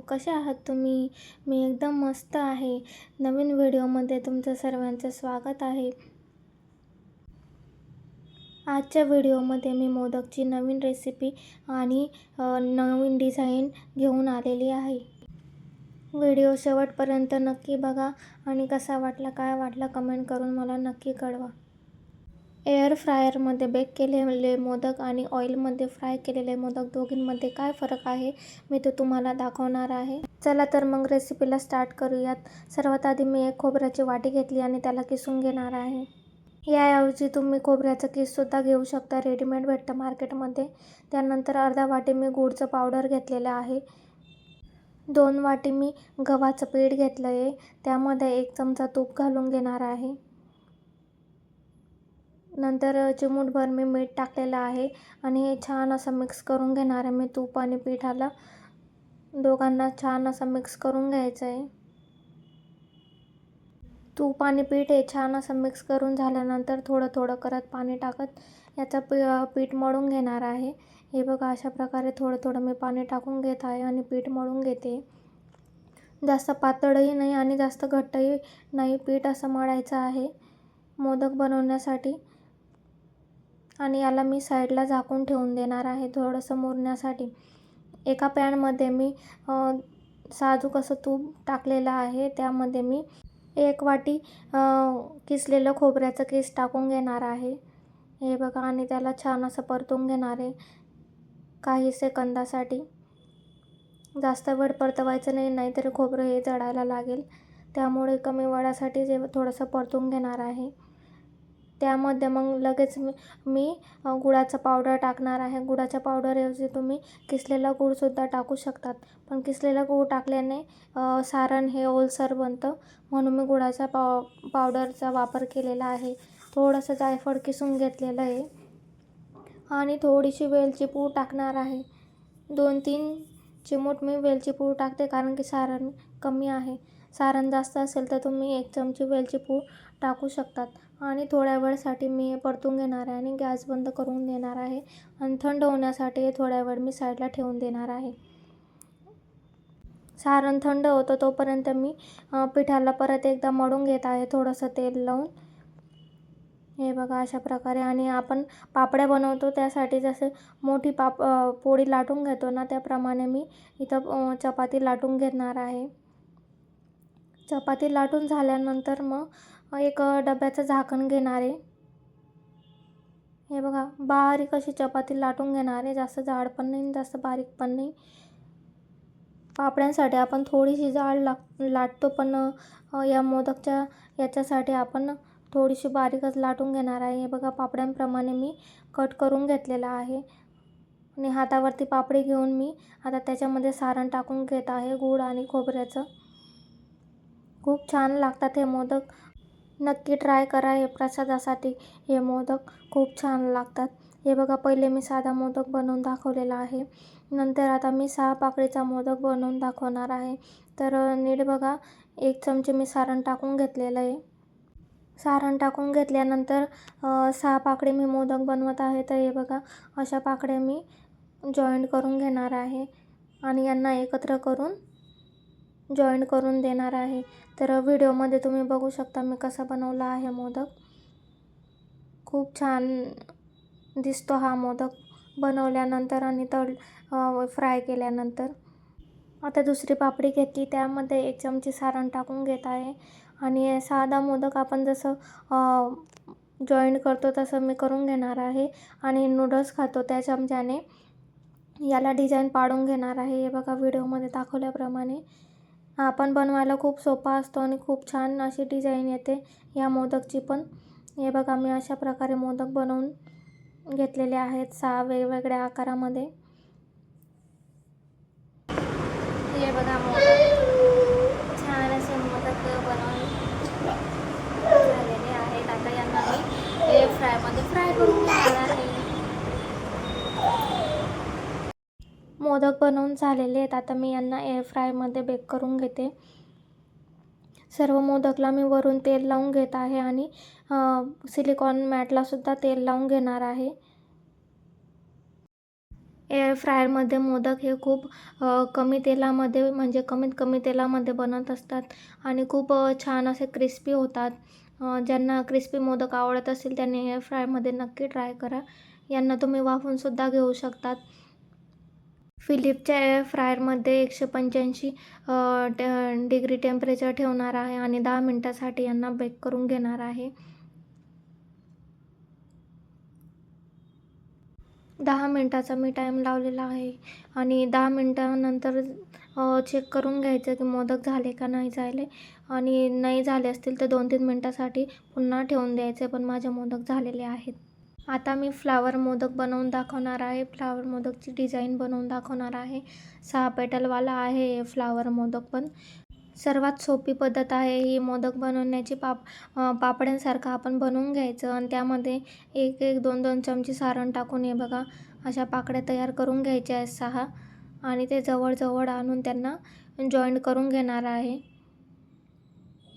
कसे आहात तुम्ही? मी एकदम मस्त आहे. नवीन व्हिडिओमध्ये तुमचं सर्वांचं स्वागत आहे. आजच्या व्हिडिओमध्ये मी मोदकची नवीन रेसिपी आणि नवीन डिझाईन घेऊन आलेली आहे. व्हिडिओ शेवटपर्यंत नक्की बघा आणि कसा वाटला काय वाटला कमेंट करून मला नक्की कळवा. एअर फ्रायरमध्ये बेक केलेले मोदक आणि ऑइलमध्ये फ्राय केलेले मोदक दोघींमध्ये काय फरक आहे मी ते तुम्हाला दाखवणार आहे. चला तर मग रेसिपीला स्टार्ट करूयात. सर्वात आधी मी एक खोबऱ्याची वाटी घेतली आणि त्याला किसून घेणार आहे. याऐवजी तुम्ही खोबऱ्याचं किससुद्धा घेऊ शकता रेडीमेड भेटतं मार्केटमध्ये. त्यानंतर अर्धा वाटी मी गुळचं पावडर घेतलेलं आहे. दोन वाटी मी गव्हाचं पीठ घेतलं आहे त्यामध्ये एक चमचा तूप घालून घेणार आहे. नंतर चिमूटभर मी मीठ टाकलेलं आहे आणि हे छान असं मिक्स करून घेणार आहे मी तूप आणि पिठाला. दोघांना छान असं मिक्स करून घ्यायचं आहे. तूप आणि पीठ हे छान असं मिक्स करून झाल्यानंतर थोडं थोडं करत पाणी टाकत याचं पी पीठ मळून घेणार आहे. हे बघा अशा प्रकारे थोडं थोडं मी पाणी टाकून घेत आहे आणि पीठ मळून घेते. जास्त पातळही नाही आणि जास्त घट्टही नाही पीठ असं मळायचं आहे. मोदक बनवण्यासाठी आणि याला मी साईडला झाकून ठेवून देणार आहे थोडंसं मुरण्यासाठी. एका पॅनमध्ये मी साजूक असं तूप टाकलेलं आहे. त्यामध्ये मी एक वाटी किसलेलं खोबऱ्याचं किस टाकून घेणार आहे. हे बघा आणि त्याला छान असं परतून घेणार आहे काही सेकंदासाठी. जास्त वेळ परतवायचं नाही नाहीतर खोबरं हे जडायला लागेल. त्यामुळे कमी वेळासाठी जे थोडंसं परतून घेणार आहे. त्यामध्ये मग लगेच मी मी गुळाचं पावडर टाकणार आहे. गुळाच्या पावडरऐवजी तुम्ही किसलेला गूळसुद्धा टाकू शकतात. पण किसलेला गूळ टाकल्याने सारण हे ओलसर बनतं. म्हणून मी गुळाचा पाव पावडरचा वापर केलेला आहे. थोडंसं जायफळ किसून घेतलेलं आहे. आणि थोडीशी वेलची पूड टाकणार आहे. दोन तीन चिमूट मी वेलची पूड टाकते कारण की सारण कमी आहे. सारण जास्त असेल तर तुम्ही एक चमची वेलची पूड टाकू शकतात. आणि थोड्या वेळसाठी मी परतून घेणार आहे आणि गॅस बंद करून देणार आहे. आणि थंड होण्यासाठी थोड्या वेळ मी साईडला ठेवून देणार आहे. सारण थंड होतं तोपर्यंत मी पिठाला परत एकदा मळून घेत आहे थोडंसं तेल लावून. हे बघा अशा प्रकारे. आणि आपण पापड्या बनवतो त्यासाठी जसं मोठी पाप पोळी लाटून घेतो ना त्याप्रमाणे मी इथं चपाती लाटून घेणार आहे. चपाती लाटून झाल्यानंतर मग एक डब्याचं झाकण घेणार आहे. हे बघा बारीक अशी चपाती लाटून घेणार आहे. जास्त जाड पण नाही जास्त बारीक पण नाही. पापड्यांसाठी आपण थोडीशी जाड लाग लाटतो पण या मोदकच्या याच्यासाठी आपण थोडीशी बारीकच लाटून घेणार आहे. हे बघा पापड्यांप्रमाणे मी कट करून घेतलेला आहे. आणि हातावरती पापडी घेऊन मी आता त्याच्यामध्ये सारण टाकून घेत आहे गूळ आणि खोबऱ्याचं. खूप छान लागतात हे मोदक. नक्की ट्राय करा हे प्रसादासाठी. हे मोदक खूप छान लागतात. हे बघा पहिले मी साधा मोदक बनवून दाखवलेला आहे. नंतर आता मी सहा पाकळीचा मोदक बनवून दाखवणार आहे. तर नीट बघा एक चमचे मी सारण टाकून घेतलेलं आहे. सारण टाकून घेतल्यानंतर सहा पाकळी मी मोदक बनवत आहे. तर हे बघा अशा पाकळ्या मी जॉईंट करून घेणार आहे. आणि यांना एकत्र करून जॉईंट करून देणार आहे. तर व्हिडिओमध्ये तुम्ही बघू शकता मी कसा बनवला आहे मोदक. खूप छान दिसतो हा मोदक बनवल्यानंतर आणि तळ फ्राय केल्यानंतर. आता दुसरी पापडी घेतली त्यामध्ये एक चमची सारण टाकून घेत आहे. आणि साधा मोदक आपण जसं जॉईंट करतो तसं मी करून घेणार आहे. आणि नूडल्स खातो त्या चमच्याने. याला डिझाईन पाडून घेणार आहे. हे बघा व्हिडिओमध्ये दाखवल्याप्रमाणे. आपण बनवायला खूप सोपा असतो आणि खूप छान अशी डिझाईन येते. या मोदकची पण. हे बघा मी अशा प्रकारे मोदक बनवून घेतलेले आहेत सहा वेगवेगळ्या आकारामध्ये. हे बघा मोदक. छान असे मोदक बनवून झालेले आहेत. आता यांना मी एअर फ्रायमध्ये फ्राय करून घेणार आहे मोदक बनवून झालेले आहेत. आता मी यांना एअर फ्रायमध्ये बेक करून घेते. सर्व मोदकला मी वरून तेल लावून घेत आहे आणि सिलिकॉन मॅटलासुद्धा तेल लावून घेणार आहे. एअर फ्रायरमध्ये मोदक हे खूप कमी तेलामध्ये म्हणजे कमीत कमी तेलामध्ये बनत असतात आणि खूप छान असे क्रिस्पी होतात. ज्यांना क्रिस्पी मोदक आवडत असेल त्यांनी एअर फ्रायमध्ये नक्की ट्राय करा. यांना तुम्ही वाफूनसुद्धा घेऊ शकतात. फिलिपच्या एअर फ्रायरमध्ये एकशे पंच्याऐंशी डिग्री टेम्परेचर ठेवणार आहे आणि दहा मिनटासाठी यांना बेक करून घेणार आहे. दहा मिनटाचा मी टाईम लावलेला आहे आणि दहा मिनटानंतर चेक करून घ्यायचं की मोदक झाले का नाही झाले. आणि नाही झाले असतील तर दोन तीन मिनटासाठी पुन्हा ठेवून द्यायचे पण माझे मोदक झालेले आहेत. आता मी फ्लावर मोदक बनवून दाखवणार आहे. फ्लावर मोदकची डिझाईन बनवून दाखवणार आहे. सहा पेटलवाला आहे फ्लावर मोदक पण. सर्वात सोपी पद्धत आहे ही मोदक बनवण्याची. पाप पापड्यांसारखं आपण बनवून घ्यायचं आणि त्यामध्ये एक एक दोन दोन चमचे सारण टाकून हे बघा अशा पाकड्या तयार करून घ्यायच्या आहेत सहा. आणि ते जवळजवळ आणून त्यांना जॉईंट करून घेणार आहे.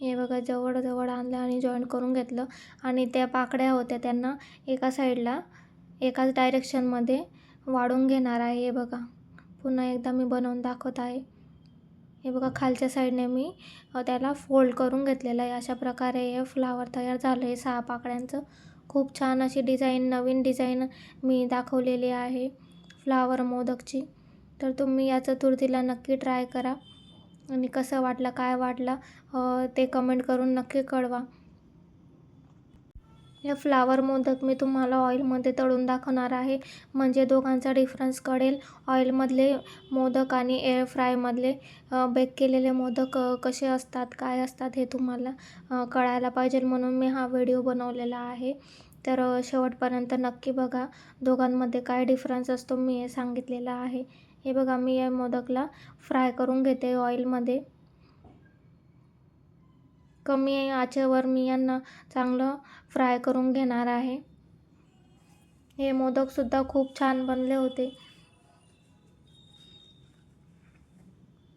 हे बघा जवळजवळ आणलं आणि जॉईंट करून घेतलं. आणि त्या पाकड्या होत्या त्यांना एका साईडला एकाच डायरेक्शनमध्ये वाढून घेणार आहे. हे बघा पुन्हा एकदा मी बनवून दाखवत आहे. हे बघा खालच्या साईडने मी त्याला फोल्ड करून घेतलेलं आहे. अशा प्रकारे हे फ्लावर तयार झालं आहे. सहा पाकड्यांचं खूप छान अशी डिझाईन नवीन डिझाईन मी दाखवलेली आहे. फ्लावर मोदकची. तर तुम्ही या चतुर्थीला नक्की ट्राय करा. आणि कसं वाटलं काय वाटलं ते कमेंट करून नक्की कळवा. हे फ्लावर मोदक मी तुम्हाला ऑइलमध्ये तळून दाखवणार आहे. म्हणजे दोघांचा डिफरन्स कळेल. ऑइलमधले मोदक आणि एअर फ्रायमधले बेक केलेले मोदक कसे असतात काय असतात हे तुम्हाला कळायला पाहिजे म्हणून मी हा व्हिडिओ बनवलेला आहे. तर शेवटपर्यंत नक्की बघा. दोघांमध्ये काय डिफरन्स असतो मी हे सांगितलेलं आहे. हे बघा मी या मोदकला फ्राय करून घेते ऑइलमध्ये कमी आचेवर मी यांना चांगलं फ्राय करून घेणार आहे. हे मोदकसुद्धा खूप छान बनले होते.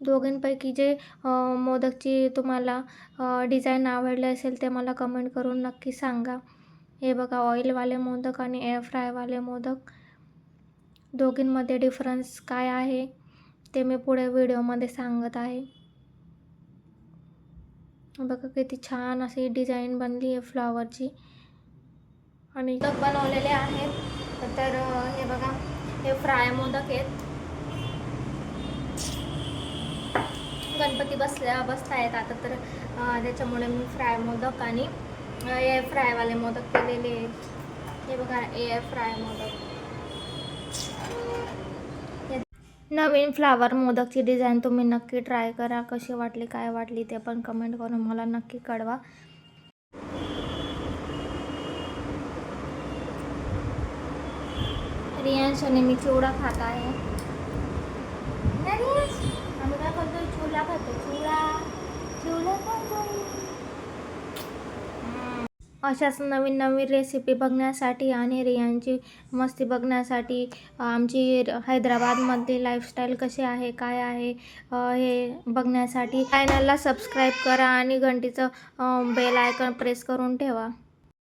दोघींपैकी जे मोदकची तुम्हाला डिझाईन आवडले असेल ते मला कमेंट करून नक्की सांगा. हे बघा ऑइलवाले मोदक आणि एअर फ्रायवाले मोदक. दोघींमध्ये डिफरन्स काय आहे ते मी पुढे व्हिडिओमध्ये सांगत आहे. बघा किती छान अशी डिझाईन बनली आहे फ्लॉवरची आणि मोदक बनवलेले आहेत तर हे बघा हे फ्राय मोदक आहेत. गणपती बसल्या बसता आहेत आता तर त्याच्यामुळे मी फ्राय मोदक आणि एअर फ्रायवाले मोदक केलेले आहेत. हे बघा एअर फ्राय मोदक. नवीन फ्लावर मोदकची डिझाईन तुम्ही नक्की ट्राय करा. कशी वाटली काय वाटली ते पण कमेंट करून मला नक्की कळवा. रियांश आणि मी चिवडा खात आहे. आम्ही काय करतो चिवडा खातो चिवडा चिवडा खातो अशाच नवीन नवीन रेसिपी बघण्यासाठी आणि रियांची मस्ती बघण्यासाठी आमची हैदराबादमधली लाईफस्टाईल कशी आहे काय आहे हे बघण्यासाठी चॅनलला सबस्क्राईब करा आणि घंटीचं बेल आयकन प्रेस करून ठेवा.